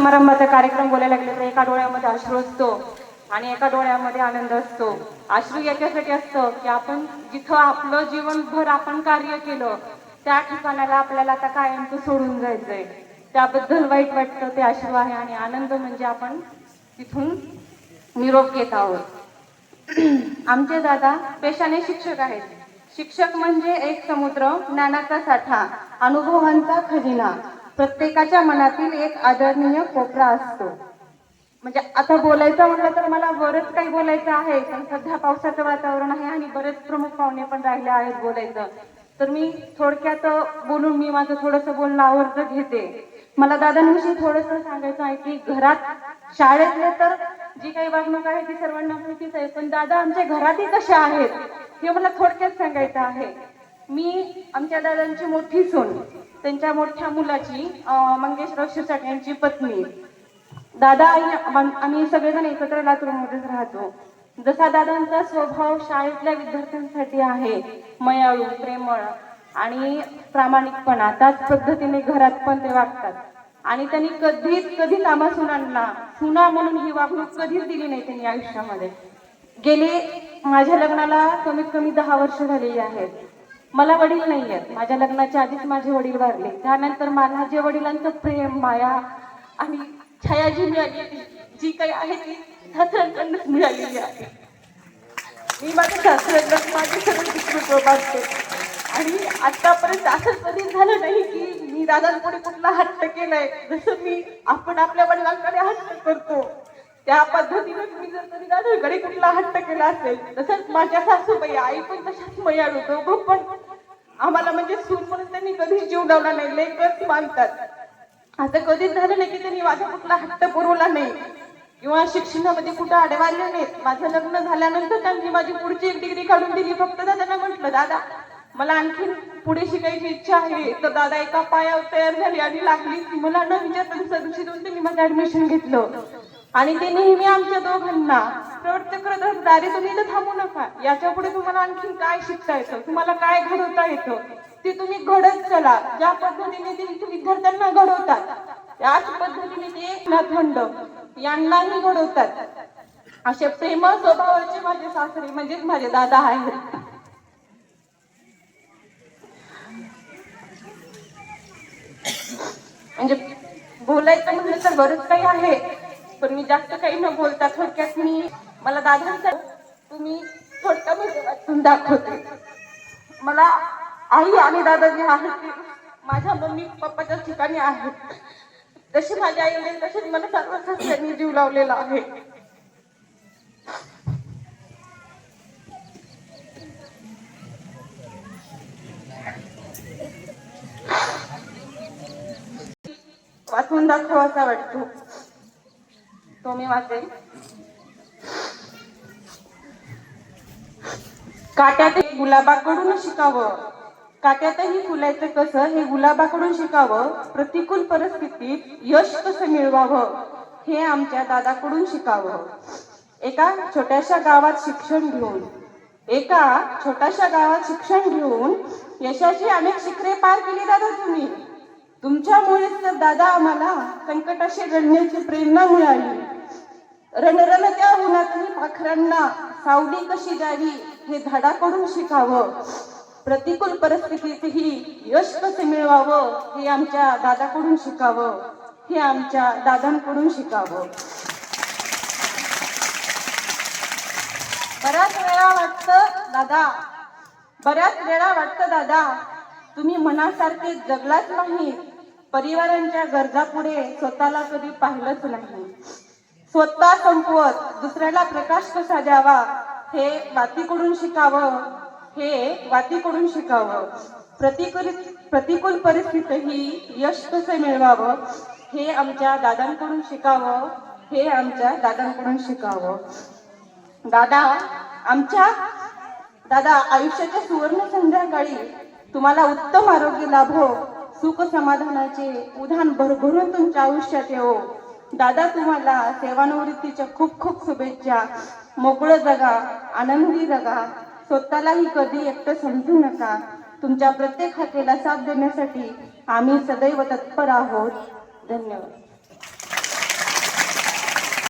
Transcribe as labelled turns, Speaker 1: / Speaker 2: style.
Speaker 1: समारंभाचा कार्यक्रम बोलायला लागले तर एका डोळ्यामध्ये अश्रू असतो आणि एका डोळ्यामध्ये आनंद असतो. अश्रू याच्यासाठी असतं की आपण जिथं आपलं जीवनभर आपण कार्य केलं त्या ठिकाणाला आपल्याला आता कायमचं सोडून जायचंय. त्याबद्दल वाईट वाटतं ते अश्रू आहे आणि आनंद म्हणजे आपण तिथून निरोप घेत आहोत. आमचे दादा पेशाने शिक्षक आहेत. शिक्षक म्हणजे एक समुद्र ज्ञानाचा साठा अनुभवांचा खजिना. प्रत्येकाच्या मनातील एक आदरणीय कोपरा असतो. म्हणजे आता बोलायचं म्हटलं तर मला बरंच काही बोलायचं आहे पण सध्या पावसाचं वातावरण आहे आणि बरेच प्रमुख पाहुणे पण राहिले आहेत बोलायचं. तर मी थोडक्यात बोलून मी माझं थोडंसं बोलणं आवर्त घेते. मला दादांविषयी थोडंसं सांगायचं आहे की घरात शाळेतले तर जी काही वागणूक आहे ती सर्वांना माहितीच आहे पण दादा आमच्या घरातही कशा आहेत. हे मला थोडक्यात सांगायचं आहे. मी आमच्या दादांची मोठी सून त्यांच्या मोठ्या मुलाची मंगेश मंगेशराव शिरसाट यांची पत्नी. दादा आई आम्ही सगळेजण एकत्र लातूरमध्येच राहतो. जसा दादांचा स्वभाव शाळेतल्या विद्यार्थ्यांसाठी आहे मयाळू प्रेमळ आणि प्रामाणिकपणा त्याच पद्धतीने घरात पण ते वागतात. आणि त्यांनी कधीच कधी आम्हा सुनांना सुना म्हणून ही वागणूक कधीच दिली नाही त्यांनी आयुष्यामध्ये. गेले माझ्या लग्नाला कमीत कमी दहा वर्ष झालेली आहेत. मला वडील नाही आहेत माझ्या लग्नाच्या आधीच माझे वडील वारले. त्यानंतर मला जे वडिलांचं प्रेम माया आणि छाया जी मिळाली जी काही आहे ती सासऱ्यांकडूनच मिळालेली आहे. मी माझ्या सासऱ्यांना माझे सगळे पितृत्व जोपासते. आणि आतापर्यंत असं कधी झालं नाही की मी दादांपुढे कुठला हट्ट केलाय जसं मी आपण आपल्या वडिलांकडे हट्ट करतो. त्या पद्धतीने मी जर कधी दादाकडे कुठला हट्ट केला असेल तसंच माझ्या सासूबाई आई पण तशाच मयाळू दोघं पण आम्हाला म्हणजे सून म्हणून त्यांनी कधीच जीव लावला नाही लेकच मानतात. असं कधीच झालं नाही की त्यांनी माझा कुठला हट्ट पुरवला नाही. किंवा शिक्षणामध्ये कुठं अडवायले नाहीत. माझं लग्न झाल्यानंतर त्यांनी माझी पुढची एक डिग्री काढून दिली. फक्त दादांना म्हटलं दादा मला आणखीन पुढे शिकायची इच्छा आहे. तर दादा एका पायावर तयार झाली आणि लागली. की मला न विचारता दुसऱ्या दिवशी दोन त्यांनी माझं ऍडमिशन घेतलं. आणि ते नेहमी आमच्या दोघांना प्रवृत्त करत दारी तुम्ही इथं थांबू नका. याच्यापुढे तुम्हाला आणखीन काय शिकता येतं? तुम्हाला काय घडवता येतं? ते तुम्ही घडत चला. ज्या पद्धतीने ते विद्यार्थ्यांना घडवतात त्याच पद्धतीने ते नाथंड यांनाही घडवतात. असे प्रेम स्वभावाचे माझे सासरे म्हणजेच माझे दादा आहेत. म्हणजे बोलायचं म्हणलं तर बरंच काही आहे. पण मी जास्त काही न बोलता थोडक्यात मी मला दादांचा तुम्ही थोडक्या वाचून दाखवते. मला आई आणि दादा जे आहेत ते माझ्या मम्मी पप्पाच्या ठिकाणी आहेत. जशी माझ्या आई वडील तसेच मला सर्व सासऱ्यांनी जीव लावलेला आहे. वाचून दाखवासा वाटतो. तो मी वाचेल? काट्यातही गुलाबाकडून शिकावं. काट्यातही फुलायचं कसं हे गुलाबाकडून शिकावं. प्रतिकूल परिस्थितीत यश कसं मिळवावं हे आमच्या दादाकडून शिकावं. एका छोट्याशा गावात शिक्षण घेऊन एका छोट्याशा गावात शिक्षण घेऊन यशाची अनेक शिखरे पार केली दादा तुम्ही. तुमच्यामुळेच तर दादा आम्हाला संकटाशी लढण्याची प्रेरणा मिळाली. रणरण त्या पाखरांना सावली कशी द्यावी हे झाडाकडून शिकावं. प्रतिकूल परिस्थितीतही यश कसे मिळवावं हे आमच्या दादाकडून शिकावं. हे आमच्या दादांकडून शिकावं. बऱ्याच वेळा वाटतं दादा बऱ्याच वेळा वाटतं दादा तुम्ही मनासारखे जगलाच नाही परिवारांच्या गरजा पुढे स्वतःला कधी पाहिलंच नाही. स्वतः संपवत दुसऱ्याला प्रकाश कसा द्यावा हे वातीकडून शिकावं हे वातीकडून शिकावं. प्रतिकूल प्रतिकूल परिस्थितीतही यश कसं मिळवावं हे आमच्या दादांकडून शिकावं हे आमच्या दादांकडून शिकावं. दादा आमच्या दादा आयुष्याच्या सुवर्ण संध्याकाळी तुम्हाला उत्तम आरोग्य लाभो सुख समाधानाचे उधाण भरभरून तुमच्या आयुष्यात येवो. दादा तुम्हाला सेवानिवृत्तीच्या खूप खूप शुभेच्छा. मोकळं जगा आनंदी जगा. स्वतःलाही कधी एकटं समजू नका. तुमच्या प्रत्येक हाकेला साथ देण्यासाठी आम्ही सदैव तत्पर आहोत. धन्यवाद.